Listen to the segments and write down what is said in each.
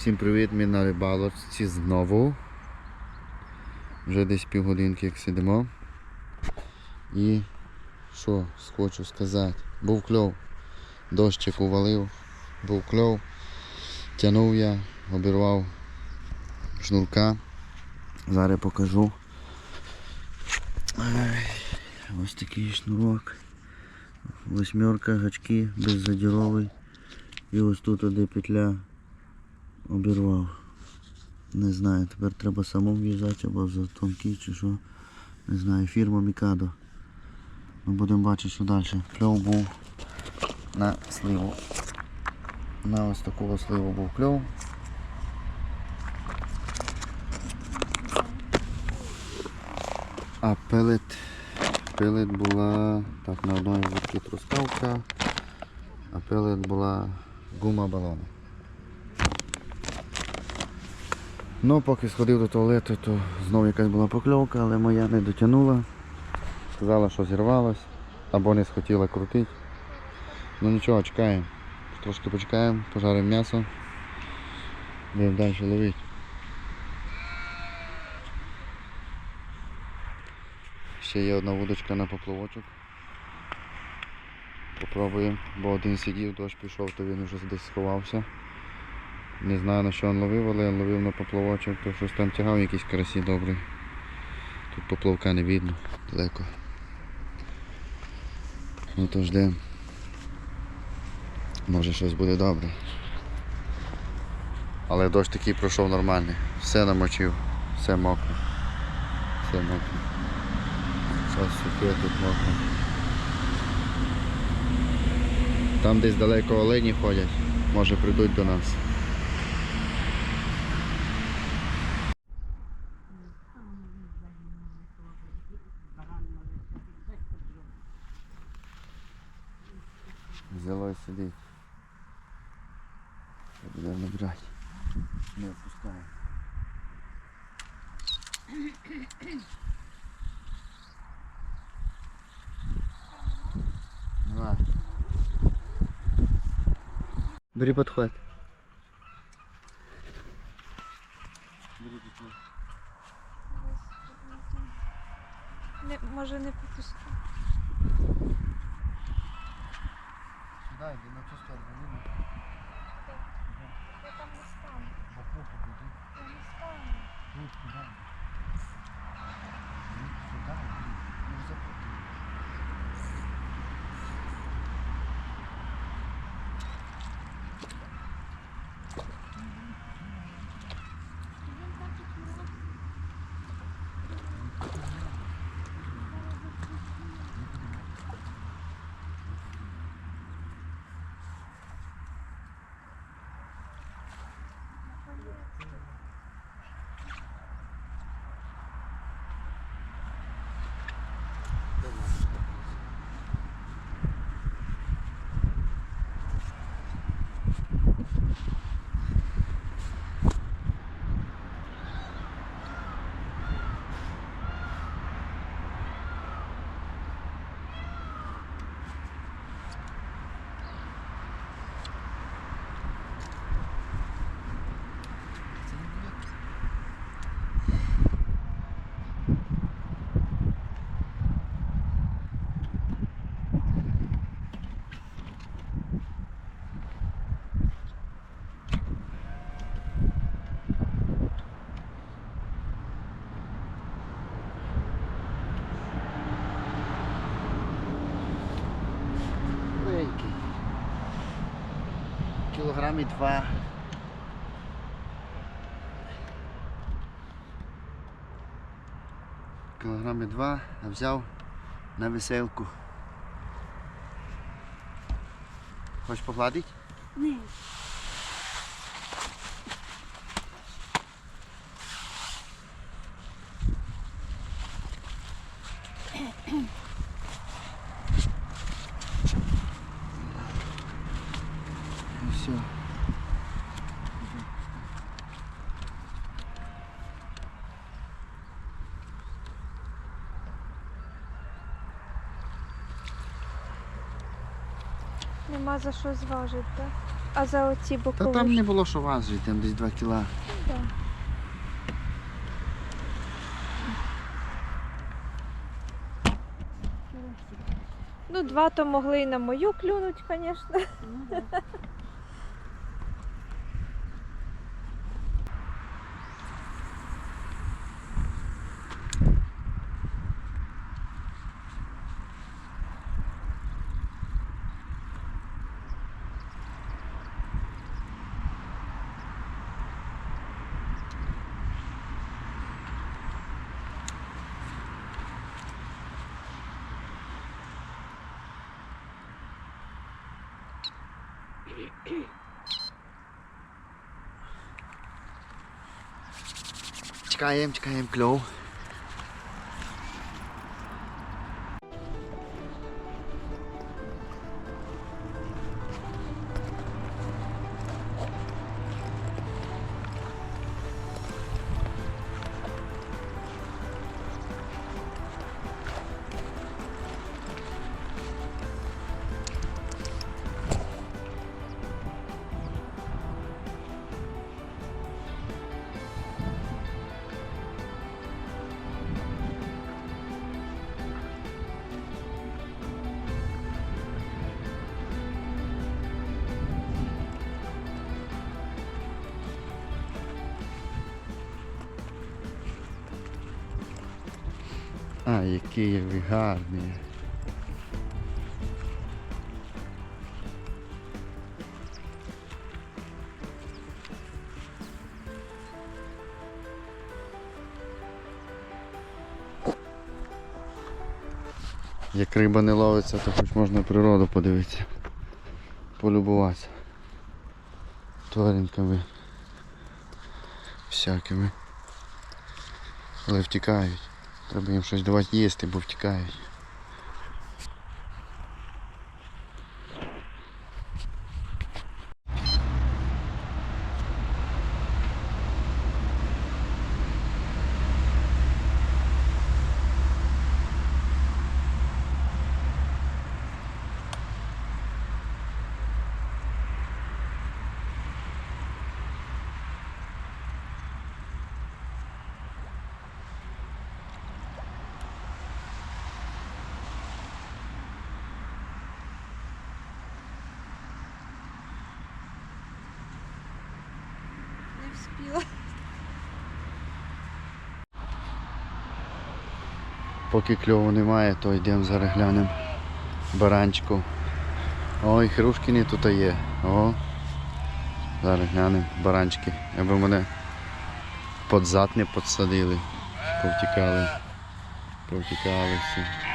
Всім привіт, ми на рибалочці знову. Вже десь півгодинки як сидимо. І що хочу сказати. Був кльов. Дощик увалив, був кльов. Тянув я, обірвав шнурка. Зараз покажу. Ось такий шнурок. Восьмерка, гачки, беззадіровий. І ось тут де петля обірвав. Не знаю, тепер треба самому в'язати або за тонкі чи що. Не знаю, фірма Мікадо. Ми будемо бачити, що далі. Кльов був на сливу. На ось такого сливу був кльов. А пелет, пелет була так на одній вудці трускавка, а пелет була гума балона. Ну, поки сходив до туалету, то знову якась була покльовка, але моя не дотягнула. Сказала, що зірвалась або не схотіла крутити. Ну нічого, чекаємо. Трошки почекаємо, пожаримо м'ясо. Будемо далі ловити. Ще є одна вудочка на поплавочок. Попробуємо, бо один сидів, дощ пішов, то він вже десь сховався. Не знаю на що він ловив, але він ловив на поплавочок, то щось там тягав якісь карасі добрі. Тут поплавка не видно, далеко. Ну то ждемо. Може щось буде добре. Але дощ такий пройшов нормальний. Все намочив, все мокре. Все мокре. Все сухе тут мокре. Там десь далеко олені ходять, може прийдуть до нас. поставив сюди. Будемо набирати. Не опускаємо. Бери подход. Кілограмі два. Кілограмі два, а взяв на веселку. Хочеш погладити? Ні. І все. Нема за що зважити, так? А за оці Та там не було що важити, там десь 2 кіла. Да. Ну, два то могли і на мою клюнуть, звісно. Чекаємо, чекаємо кльов. А, який ви гарний. Як риба не ловиться, то хоч можна природу подивитися. Полюбуватися. Тваринками. Всякими. Але втікають. Треба їм щось давати їсти, бо втікають. Не. Поки кльову немає, то йдемо зараз глянемо баранчику. Ой, хрушкіни тут є. О. Зараз глянемо баранчики. Аби мене під зад не підсадили. Повтікали. Повтікали всі.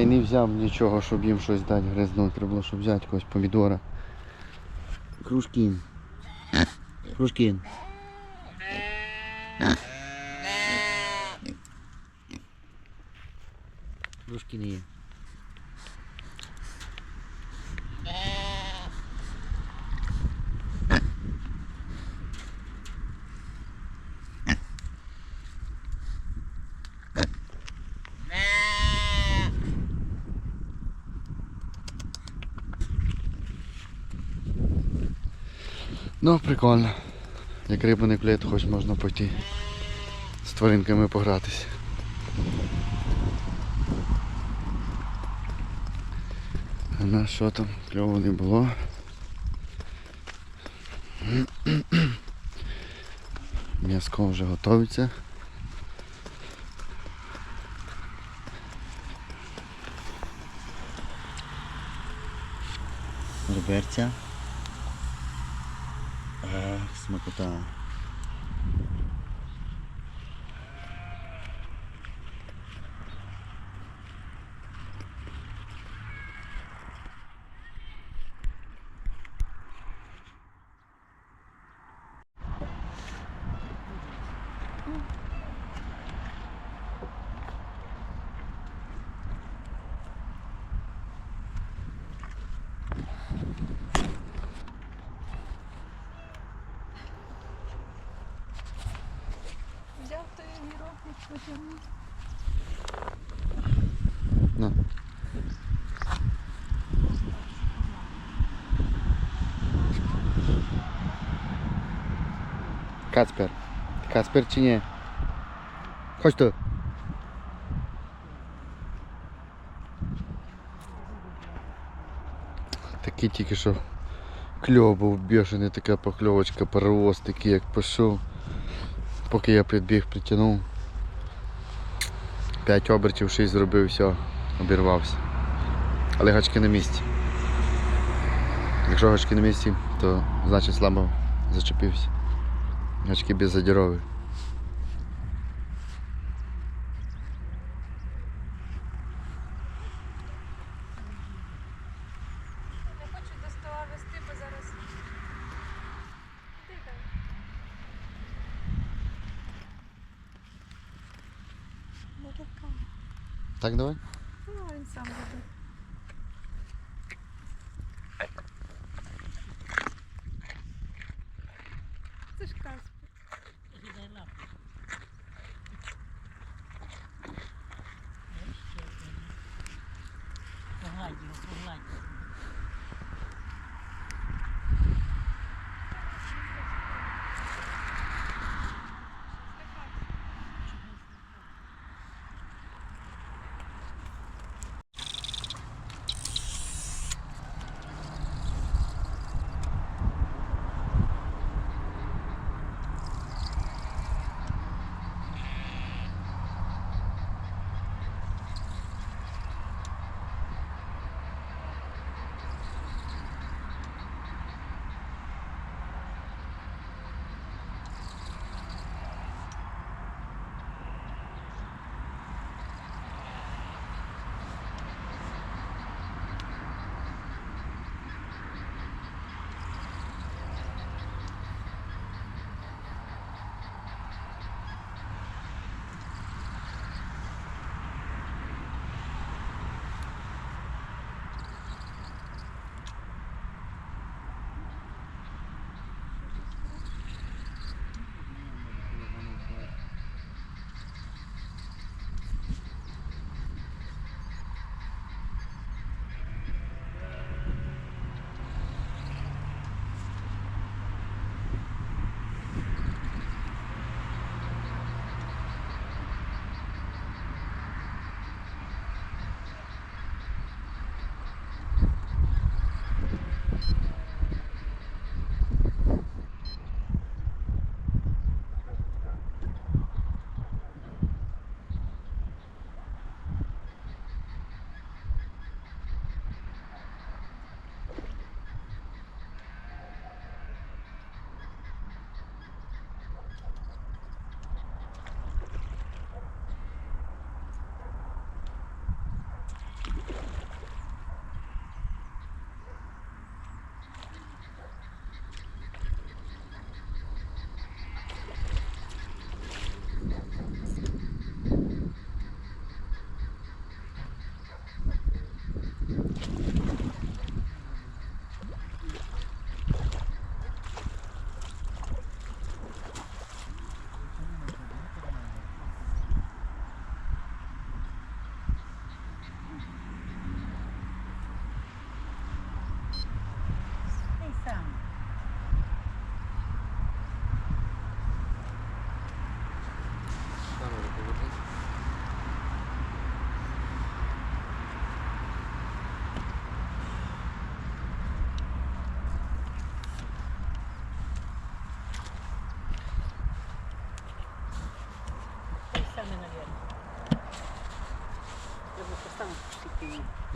Й не взяв нічого, щоб їм щось дати гризнути. Треба було, щоб взяти когось помідора. Кружкін. Кружкін. Кружкін є. Ну, прикольно. Як риба не клює, то хоч можна пойти з тваринками погратися. А на що там кльово не було. М'яско вже готується. Реберця. の方 На. Кацпер. Кацпер чи ні? Хоч то. Такий тільки що кльов був бешений, така покльовочка, паровоз такий як пішов. Поки я підбіг, притягнув. П'ять обертів, шість зробив, все, обірвався. Але гачки на місці. Якщо гачки на місці, то значить слабо зачепився. Гачки беззадірові. Не хочу до стола вести, бо зараз. Дихай. Не така. Так, давай?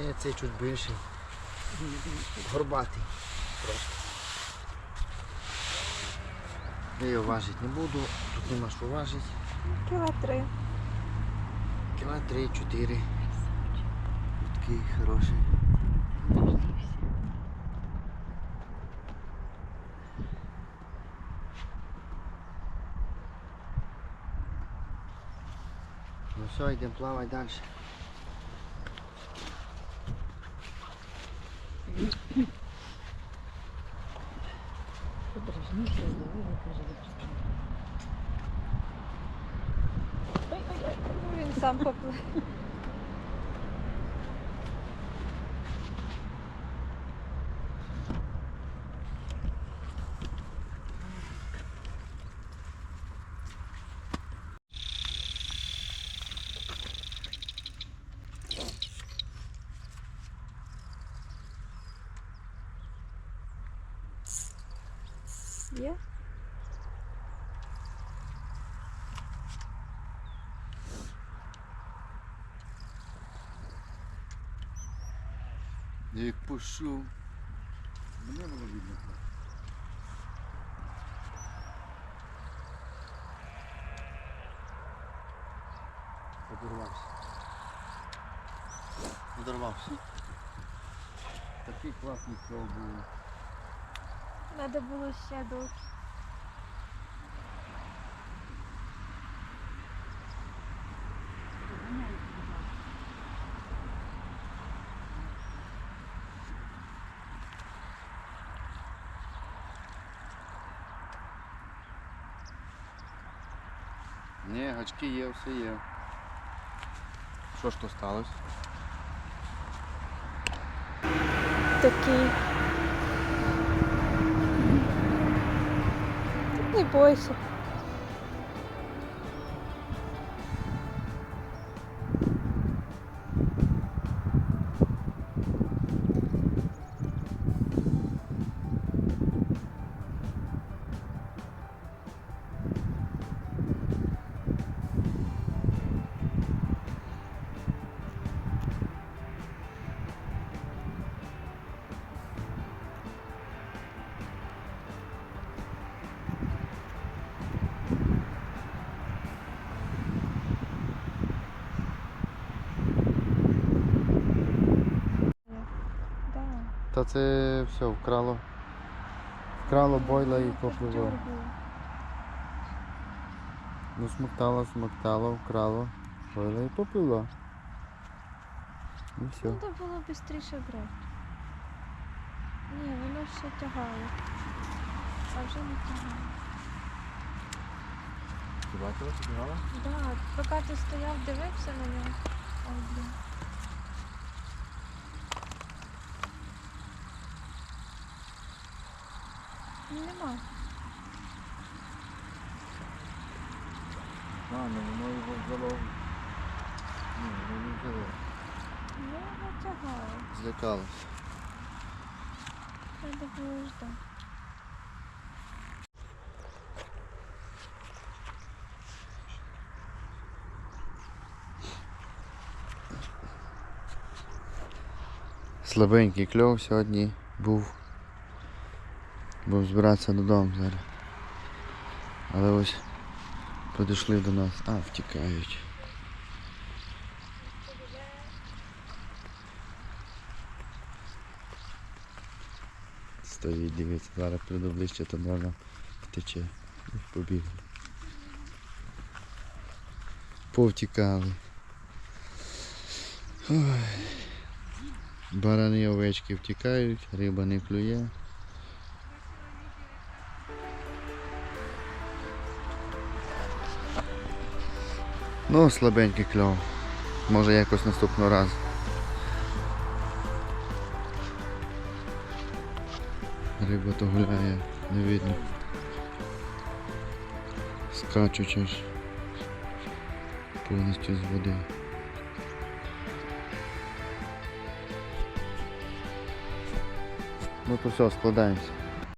Ні, цей чуть більший. Горбатий. Просто. Я його важити не буду, тут нема що важити. Кіла три. Кіла 3-4. Такий хороший. Ну все, йдемо плавати далі. Ну, Він сам поплив. Є? Як пишу. Мене було видно. Подорвався. Подорвався. Такий класний кльов був. Треба було ще до. Ні, гачки є, все є. Що ж то сталося? Такий. Не бойся. Та це все вкрало. Вкрало бойла і попливло. Ну смоктало, смоктало, вкрало. Бойла і попливло. І все. Треба було швидше брати. Ні, воно все тягало. А вже не тягало. Ти бачила, що тягало? Да, поки ти стояв, дивився на нього. Ой, блін. Нема. А, ну воно його взяло. Ні, воно не взяло. Ну, не тягало. Злякалось. Треба було ждати. Слабенький кльов сьогодні був. Був збиратися додому зараз. Але ось підійшли до нас. А, втікають. Стоїть, дивиться, зараз прийду ближче, то можна втече. Побігли. Повтікали. Ой. Барани овечки втікають, риба не клює. Ну, слабенький кльов. Може якось наступного разу. Риба то гуляє, не видно. Скачучи ж повністю з води. Ну то все, складаємося.